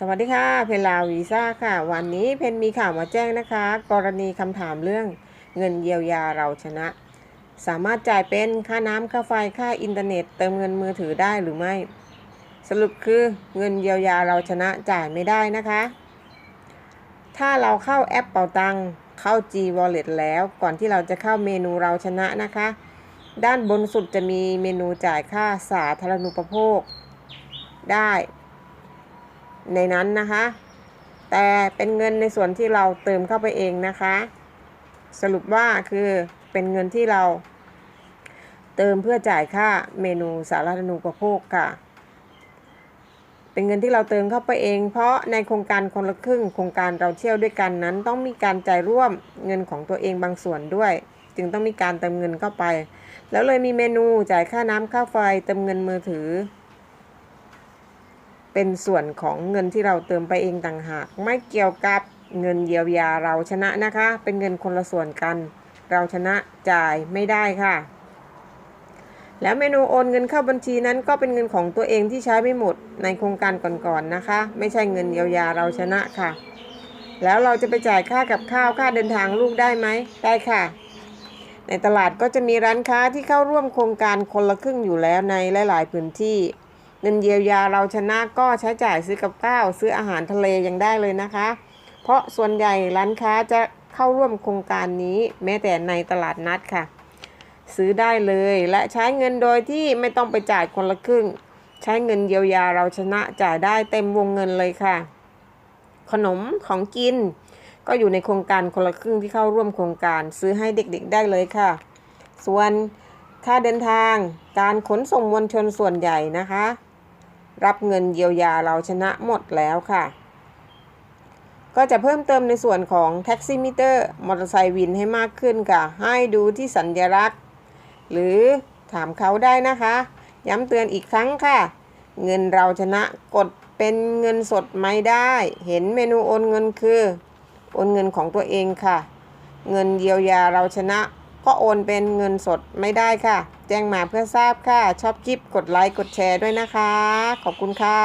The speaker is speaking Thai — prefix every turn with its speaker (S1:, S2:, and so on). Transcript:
S1: สวัสดีค่ะ เพนลาวีซ่าค่ะ วันนี้เพนมีข่าวมาแจ้งนะคะ กรณีคำถามเรื่องเงินเยียวยาเราชนะ สามารถจ่ายเป็นค่าน้ำค่าไฟค่าอินเทอร์เน็ต เติมเงินมือถือได้หรือไม่ สรุปคือเงินเยียวยาเราชนะจ่ายไม่ได้นะคะ ถ้าเราเข้าแอปเป่าตังเข้า G Wallet แล้วก่อนที่เราจะเข้าเมนูเราชนะนะคะ ด้านบนสุดจะมีเมนูจ่ายค่าสาธารณูปโภค ได้ ในนั้นนะคะ แต่เป็นเงินในส่วนที่เราเติมเข้าไปเองนะคะ สรุปว่าคือเป็นเงินที่เรา เติมเพื่อจ่ายค่าเมนูสาธารณูปโภคค่ะ เป็นเงินที่เราเติมเข้าไปเอง เพราะในโครงการคนละครึ่งโครงการเราเที่ยวด้วยกันนั้น ต้องมีการจ่ายร่วมเงินของตัวเองบางส่วนด้วย จึงต้องมีการเติมเงินเข้าไป แล้วเลยมีเมนูจ่ายค่าน้ำค่าไฟเติมเงินมือถือ เป็นส่วนของเงินที่เราเติมไปเองต่างหาก ไม่เกี่ยวกับเงินเยียวยาเราชนะนะคะ เป็นเงินคนละส่วนกัน เราชนะจ่ายไม่ได้ค่ะ แล้วเมนูโอนเงินเข้าบัญชีนั้นก็เป็นเงินของตัวเองที่ใช้ไม่หมดในโครงการก่อนๆนะคะ ไม่ใช่เงินเยียวยาเราชนะค่ะ แล้วเราจะไปจ่ายค่ากับข้าวค่าเดินทางลูกได้ไหมได้ค่ะ ในตลาดก็จะมีร้านค้าที่เข้าร่วมโครงการคนละครึ่งอยู่แล้วในหลาย ๆ พื้นที่ เงินเยียวยาเราชนะก็ใช้จ่ายซื้อกับข้าวซื้ออาหารทะเลยังได้เลยนะคะ เพราะส่วนใหญ่ร้านค้าจะเข้าร่วมโครงการนี้ แม้แต่ในตลาดนัดค่ะ ซื้อได้เลยและใช้เงินโดยที่ไม่ต้องไปจ่ายคนละครึ่ง ใช้เงินเยียวยาเราชนะจ่ายได้เต็มวงเงินเลยค่ะ ขนมของกิน ก็อยู่ในโครงการคนละครึ่งที่เข้าร่วมโครงการซื้อให้เด็กๆได้เลยค่ะ ส่วนค่าเดินทางการขนส่งมวลชนส่วนใหญ่นะคะ รับเงินเยียวยาเราชนะหมดแล้วค่ะ ก็จะเพิ่มเติมในส่วนของแท็กซี่มิเตอร์มอเตอร์ไซค์วินให้มากขึ้นค่ะ ให้ดูที่สัญลักษณ์ หรือถามเขาได้นะคะ ย้ำเตือนอีกครั้งค่ะ เงินเราชนะกดเป็นเงินสดไม่ได้ เห็นเมนูโอนเงินคือ โอนเงินของตัวเองค่ะ เงินเยียวยาเราชนะ ก็โอนเป็นเงินสดไม่ได้ค่ะ แจ้งมาเพื่อทราบค่ะ ชอบคลิปกดไลค์กดแชร์ด้วยนะคะ ขอบคุณค่ะ